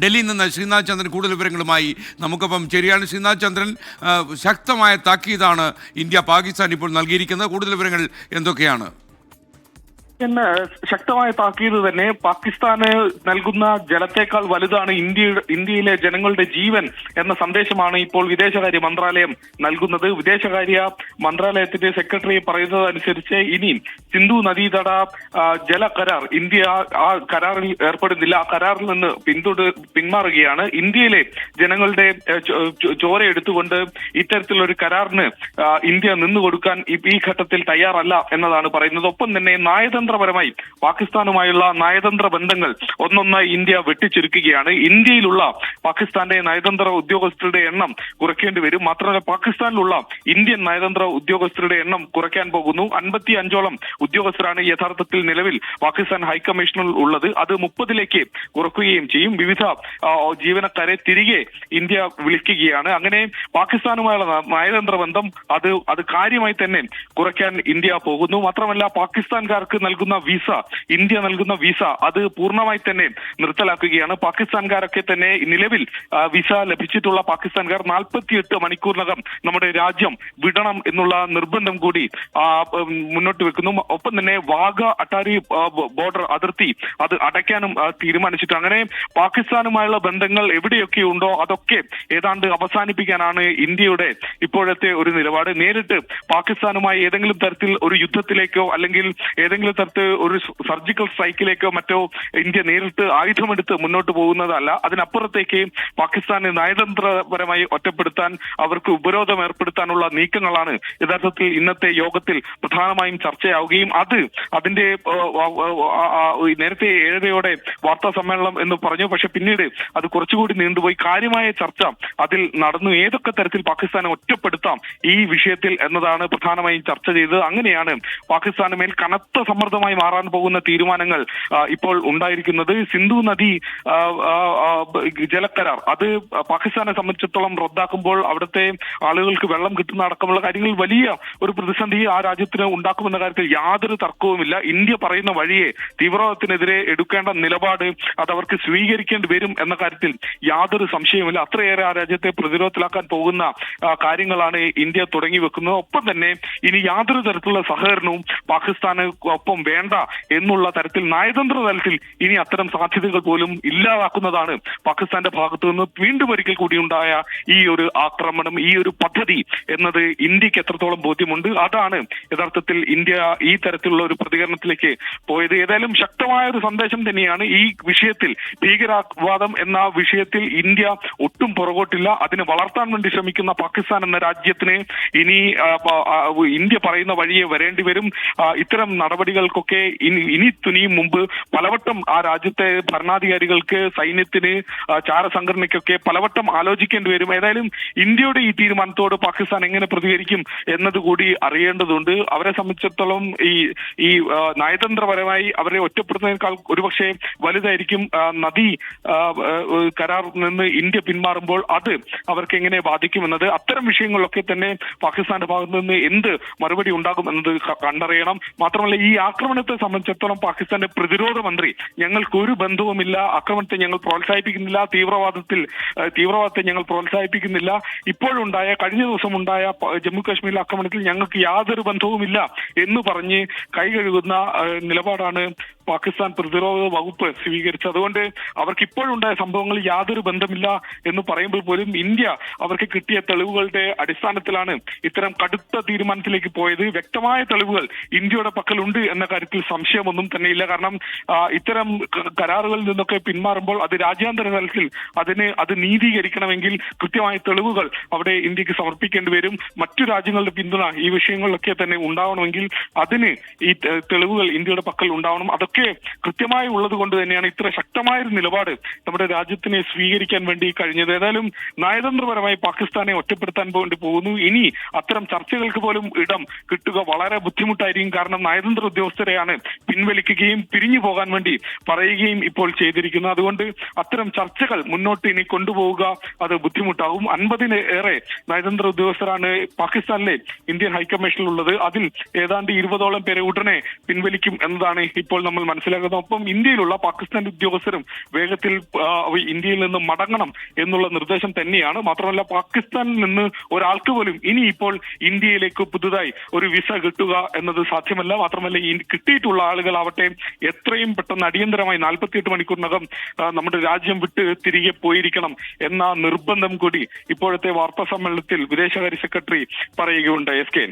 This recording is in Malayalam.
ഡൽഹിയിൽ നിന്ന് ശ്രീനാഥ് ചന്ദ്രൻ കൂടുതൽ വിവരങ്ങളുമായി. നമുക്കപ്പം ശരിയാണ് ശ്രീനാഥ് ചന്ദ്രൻ ശക്തമായ താക്കീതാണ് ഇന്ത്യ പാകിസ്ഥാൻ ഇപ്പോൾ നൽകിയിരിക്കുന്നത്. കൂടുതൽ വിവരങ്ങൾ എന്തൊക്കെയാണ്? എന്ന് ശക്തമായ താക്കീത് തന്നെ പാകിസ്ഥാന് നൽകുന്ന ജലത്തേക്കാൾ വലുതാണ് ഇന്ത്യ ഇന്ത്യയിലെ ജനങ്ങളുടെ ജീവൻ എന്ന സന്ദേശമാണ് ഇപ്പോൾ വിദേശകാര്യ മന്ത്രാലയം നൽകുന്നത്. വിദേശകാര്യ മന്ത്രാലയത്തിന്റെ സെക്രട്ടറി പറയുന്നത് അനുസരിച്ച് ഇനി സിന്ധു നദീതട ജല കരാർ ഇന്ത്യ ആ കരാറിൽ ഏർപ്പെടുന്നില്ല. ആ കരാറിൽ നിന്ന് പിന്തുട പിന്മാറുകയാണ്. ഇന്ത്യയിലെ ജനങ്ങളുടെ ചോര എടുത്തുകൊണ്ട് ഇത്തരത്തിലൊരു കരാറിന് ഇന്ത്യ നിന്നുകൊടുക്കാൻ ഈ- ഘട്ടത്തിൽ തയ്യാറല്ല എന്നതാണ് പറയുന്നത്. ഒപ്പം തന്നെ നയതന്ത്രപരമായി പാകിസ്ഥാനുമായുള്ള നയതന്ത്ര ബന്ധങ്ങൾ ഒന്നൊന്നായി ഇന്ത്യ വെട്ടിച്ചുരുക്കുകയാണ് ഇന്ത്യയിലുള്ള പാകിസ്ഥാന്റെ നയതന്ത്ര ഉദ്യോഗസ്ഥരുടെ എണ്ണം കുറയ്ക്കേണ്ടി വരും. മാത്രമല്ല പാകിസ്ഥാനിലുള്ള ഇന്ത്യൻ നയതന്ത്ര ഉദ്യോഗസ്ഥരുടെ എണ്ണം കുറയ്ക്കാൻ പോകുന്നു. അൻപത്തി അഞ്ചോളം ഉദ്യോഗസ്ഥരാണ് യഥാർത്ഥത്തിൽ നിലവിൽ പാകിസ്ഥാൻ ഹൈക്കമ്മീഷനിൽ ഉള്ളത്. അത് മുപ്പതിലേക്ക് കുറക്കുകയും ചെയ്യും. വിവിധ ജീവനക്കാരെ തിരികെ ഇന്ത്യ വിളിക്കുകയാണ്. അങ്ങനെ പാകിസ്ഥാനുമായുള്ള നയതന്ത്ര ബന്ധം അത് അത് കാര്യമായി തന്നെ കുറയ്ക്കാൻ ഇന്ത്യ പോകുന്നു. മാത്രമല്ല പാകിസ്ഥാൻകാർക്ക് നൽകുന്ന വിസ ഇന്ത്യ നൽകുന്ന വിസ അത് പൂർണമായി തന്നെ നിർത്തലാക്കുകയാണ്. പാകിസ്ഥാൻകാരൊക്കെ തന്നെ നിലവിൽ വിസ ലഭിച്ചിട്ടുള്ള പാകിസ്ഥാൻകാർ നാൽപ്പത്തിയെട്ട് മണിക്കൂറിനകം നമ്മുടെ രാജ്യം വിടണം എന്നുള്ള നിർബന്ധം കൂടി മുന്നോട്ട് വെക്കുന്നു. ഒപ്പം തന്നെ വാഗ അട്ടാരി ബോർഡർ അതിർത്തി അത് അടയ്ക്കാനും തീരുമാനിച്ചിട്ട് അങ്ങനെ പാകിസ്ഥാനുമായുള്ള ബന്ധങ്ങൾ എവിടെയൊക്കെ ഉണ്ടോ അതൊക്കെ ഏതാണ്ട് അവസാനിപ്പിക്കാനാണ് ഇന്ത്യയുടെ ഇപ്പോഴത്തെ ഒരു നിലപാട്. നേരിട്ട് പാകിസ്ഥാനുമായി ഏതെങ്കിലും തരത്തിൽ ഒരു യുദ്ധത്തിലേക്കോ അല്ലെങ്കിൽ ഏതെങ്കിലും തരത്തിൽ ഒരു സർജിക്കൽ സ്ട്രൈക്കിലേക്കോ മറ്റോ ഇന്ത്യ നേരിട്ട് ആയുധമെടുത്ത് മുന്നോട്ട് പോകുന്നതല്ല. അതിനപ്പുറത്തേക്ക് പാകിസ്ഥാനെ നയതന്ത്രപരമായി ഒറ്റപ്പെടുത്താൻ അവർക്ക് ഉപരോധം ഏർപ്പെടുത്താനുള്ള നീക്കങ്ങളാണ് യഥാർത്ഥത്തിൽ ഇന്നത്തെ യോഗത്തിൽ പ്രധാനമായും ചർച്ചയാവുകയും അത് അതിന്റെ നേരത്തെ ഏഴരയോടെ വാർത്താ സമ്മേളനം എന്ന് പറഞ്ഞു. പക്ഷെ പിന്നീട് അത് കുറച്ചുകൂടി നീണ്ടുപോയി. കാര്യമായ ചർച്ച അതിൽ നടന്നു. ഏതൊക്കെ തരത്തിൽ പാകിസ്ഥാനെ ഒറ്റപ്പെടുത്താം ഈ വിഷയത്തിൽ എന്നതാണ് പ്രധാനമായും ചർച്ച ചെയ്തത്. അങ്ങനെയാണ് പാകിസ്ഥാന് മേൽ കനത്ത സമ്മർദ്ദമായി മാറാൻ പോകുന്ന തീരുമാനങ്ങൾ ഇപ്പോൾ ഉണ്ടായിരിക്കുന്നത്. സിന്ധു നദി ജലക്കരാർ അത് പാകിസ്ഥാനെ സംബന്ധിച്ചിടത്തോളം റദ്ദാക്കുമ്പോൾ അവിടുത്തെ ആളുകൾക്ക് വെള്ളം കിട്ടുന്ന അടക്കമുള്ള കാര്യങ്ങൾ വലിയ ഒരു പ്രതിസന്ധി ആ രാജ്യത്തിന് ഉണ്ടാക്കുമെന്ന കാര്യത്തിൽ യാതൊരു തർക്കവുമില്ല. ഇന്ത്യ പറയുന്ന വഴിയെ തീവ്രവാദത്തിനെതിരെ എടുക്കേണ്ട നിലപാട് അത് അവർക്ക് സ്വീകരിക്കേണ്ടി വരും എന്ന കാര്യത്തിൽ യാതൊരു സംശയവുമില്ല. അത്രയേറെ ആ രാജ്യത്തെ പ്രതിരോധത്തിലാക്കാൻ പോകുന്ന കാര്യങ്ങളാണ് ഇന്ത്യ തുടങ്ങി വെക്കുന്നത് ഒപ്പം തന്നെ ഇനി യാതൊരു തരത്തിലുള്ള സഹകരണവും പാകിസ്ഥാന് ഒപ്പം വേണ്ട എന്നുള്ള തരത്തിൽ നയതന്ത്ര തലത്തിൽ ഇനി അത്തരം സാധ്യതകൾ പോലും ഇല്ലാതാക്കുന്നതാണ് പാകിസ്ഥാന്റെ ഭാഗത്തു നിന്ന് വീണ്ടും ഒരിക്കൽ കൂടി ഉണ്ടായ ഈ ഒരു ആക്രമണം ഈ ഒരു പദ്ധതി എന്നത് ഇന്ത്യയ്ക്ക് എത്രത്തോളം ബോധ്യമുണ്ട്. അതാണ് യഥാർത്ഥത്തിൽ ഇന്ത്യ ഈ തരത്തിലുള്ള ഒരു പ്രതികരണത്തിലേക്ക് പോയത്. ഏതായാലും ശക്തമായ ഒരു സന്ദേശം തന്നെയാണ് ഈ വിഷയത്തിൽ ഭീകരവാദം എന്ന വിഷയത്തിൽ ഇന്ത്യ ഒട്ടും പുറകോട്ടില്ല. അതിനെ വളർത്താൻ വേണ്ടി ശ്രമിക്കുന്ന പാകിസ്ഥാൻ എന്ന രാജ്യത്തിന് ഇനി ഇന്ത്യ പറയുന്ന വഴിയെ വരേണ്ടി വരും. ഇത്തരം നടപടികൾക്കൊക്കെ ഇനി ഇനി തുനിയും മുമ്പ് പലവട്ടം ആ രാജ്യത്തെ ഭരണാധികാരികൾക്ക് സൈന്യത്തിന് ചാര ചാരസംഘടനയ്ക്കൊക്കെ പലവട്ടം ആലോചിക്കേണ്ടി വരും. ഏതായാലും ഇന്ത്യയുടെ ഈ തീരുമാനത്തോട് പാകിസ്ഥാൻ എങ്ങനെ പ്രതികരിക്കും എന്നതുകൂടി അറിയേണ്ടതുണ്ട്. അവരെ സംബന്ധിച്ചിടത്തോളം ഈ ഈ നയതന്ത്രപരമായി അവരെ ഒറ്റപ്പെടുന്നതിനേക്കാൾ ഒരുപക്ഷെ വലുതായിരിക്കും നദി ആ, നിന്ന് ഇന്ത്യ പിന്മാറുമ്പോൾ അത് അവർക്ക് എങ്ങനെ ബാധിക്കുമെന്നത് അത്തരം വിഷയങ്ങളിലൊക്കെ തന്നെ പാകിസ്ഥാന്റെ ഭാഗത്ത് നിന്ന് എന്ത് മറുപടി ഉണ്ടാകും എന്നത് കണ്ടറിയണം. മാത്രമല്ല ഈ ആക്രമണത്തെ സംബന്ധിച്ചിടത്തോളം പാകിസ്ഥാന്റെ പ്രതിരോധ മന്ത്രി ഞങ്ങൾക്ക് ഒരു ബന്ധവുമില്ല ആക്രമണത്തെ ഞങ്ങൾ പ്രോത്സാഹിപ്പിക്കുന്നില്ല തീവ്രവാദത്തിൽ തീവ്രവാദത്തെ ഞങ്ങൾ പ്രോത്സാഹിപ്പിക്കുന്നില്ല. ഇപ്പോഴുണ്ടായ കഴിഞ്ഞ ദിവസം ഉണ്ടായ ജമ്മു കാശ്മീരിലെ ആക്രമണത്തിൽ ഞങ്ങൾക്ക് യാതൊരു ബന്ധവുമില്ല എന്ന് പറഞ്ഞ് കൈ കഴുകുന്ന നിലപാടാണ് പാകിസ്ഥാൻ പ്രതിരോധ വകുപ്പ് സ്വീകരിച്ചു. അതുകൊണ്ട് അവർക്ക് ഇപ്പോഴുണ്ടായ സംഭവങ്ങൾ യാതൊരു ബന്ധമില്ല എന്ന് പറയുമ്പോൾ പോലും ഇന്ത്യ അവർക്ക് കിട്ടിയ തെളിവുകളുടെ അടിസ്ഥാനത്തിലാണ് ഇത്തരം കടുത്ത തീരുമാനത്തിലേക്ക് പോയത്. വ്യക്തമായ തെളിവുകൾ ഇന്ത്യയുടെ പക്കലുണ്ട് എന്ന കാര്യത്തിൽ സംശയമൊന്നും തന്നെ ഇല്ല കാരണം ഇത്തരം കരാറുകളിൽ നിന്നൊക്കെ പിന്മാറുമ്പോൾ അത് രാജ്യാന്തര തലത്തിൽ അതിന് അത് നീതീകരിക്കണമെങ്കിൽ കൃത്യമായ തെളിവുകൾ അവിടെ ഇന്ത്യയ്ക്ക് സമർപ്പിക്കേണ്ടി വരും. മറ്റു രാജ്യങ്ങളുടെ പിന്തുണ ഈ വിഷയങ്ങളിലൊക്കെ തന്നെ ഉണ്ടാവണമെങ്കിൽ അതിന് ഈ തെളിവുകൾ ഇന്ത്യയുടെ പക്കൽ ഉണ്ടാവണം. അതൊക്കെ കൃത്യമായി ഉള്ളത് കൊണ്ട് തന്നെയാണ് ഇത്ര ശക്തമായ ഒരു നിലപാട് നമ്മുടെ രാജ്യത്തിനെ സ്വീകരിക്കാൻ വേണ്ടി കഴിഞ്ഞത്. ഏതായാലും നയതന്ത്രപരമായി പാകിസ്ഥാനെ ഒറ്റപ്പെടുത്താൻ വേണ്ടി പോകുന്നു. ഇനി അത്തരം ചർച്ചകൾക്ക് പോലും ഇടം കിട്ടുക വളരെ ബുദ്ധിമുട്ടായിരിക്കും. കാരണം നയതന്ത്ര ഉദ്യോഗസ്ഥരെയാണ് പിൻവലിക്കുകയും പിരിഞ്ഞു പോകാൻ വേണ്ടി പറയുകയും ഇപ്പോൾ ചെയ്തിരിക്കുന്നു. അതുകൊണ്ട് അത്തരം ചർച്ചകൾ മുന്നോട്ട് ഇനി കൊണ്ടുപോവുക അത് ബുദ്ധിമുട്ടാകും. അൻപതിന് ഏറെ നയതന്ത്ര ഉദ്യോഗസ്ഥരാണ് പാകിസ്ഥാനിലെ ഇന്ത്യൻ ഹൈക്കമ്മീഷനിലുള്ളത്. അതിൽ ഏതാണ്ട് ഇരുപതോളം പേരെ ഉടനെ പിൻവലിക്കും എന്നതാണ് ഇപ്പോൾ നമ്മൾ നമ്മൾ മനസ്സിലാക്കുന്നത് ഒപ്പം ഇന്ത്യയിലുള്ള പാകിസ്ഥാൻ ഉദ്യോഗസ്ഥരും വേഗത്തിൽ ഇന്ത്യയിൽ നിന്ന് മടങ്ങണം എന്നുള്ള നിർദ്ദേശം തന്നെയാണ്. മാത്രമല്ല പാകിസ്ഥാനിൽ നിന്ന് ഒരാൾക്ക് പോലും ഇനി ഇപ്പോൾ ഇന്ത്യയിലേക്ക് പുതുതായി ഒരു വിസ കിട്ടുക എന്നത് സാധ്യമല്ല. മാത്രമല്ല കിട്ടിയിട്ടുള്ള ആളുകളാവട്ടെ എത്രയും പെട്ടെന്ന് അടിയന്തരമായി നാൽപ്പത്തിയെട്ട് മണിക്കൂറിനകം നമ്മുടെ രാജ്യം വിട്ട് തിരികെ പോയിരിക്കണം എന്ന നിർബന്ധം കൂടി ഇപ്പോഴത്തെ വാർത്താ സമ്മേളനത്തിൽ വിദേശകാര്യ സെക്രട്ടറി പറയുകയുണ്ട് എസ് കെ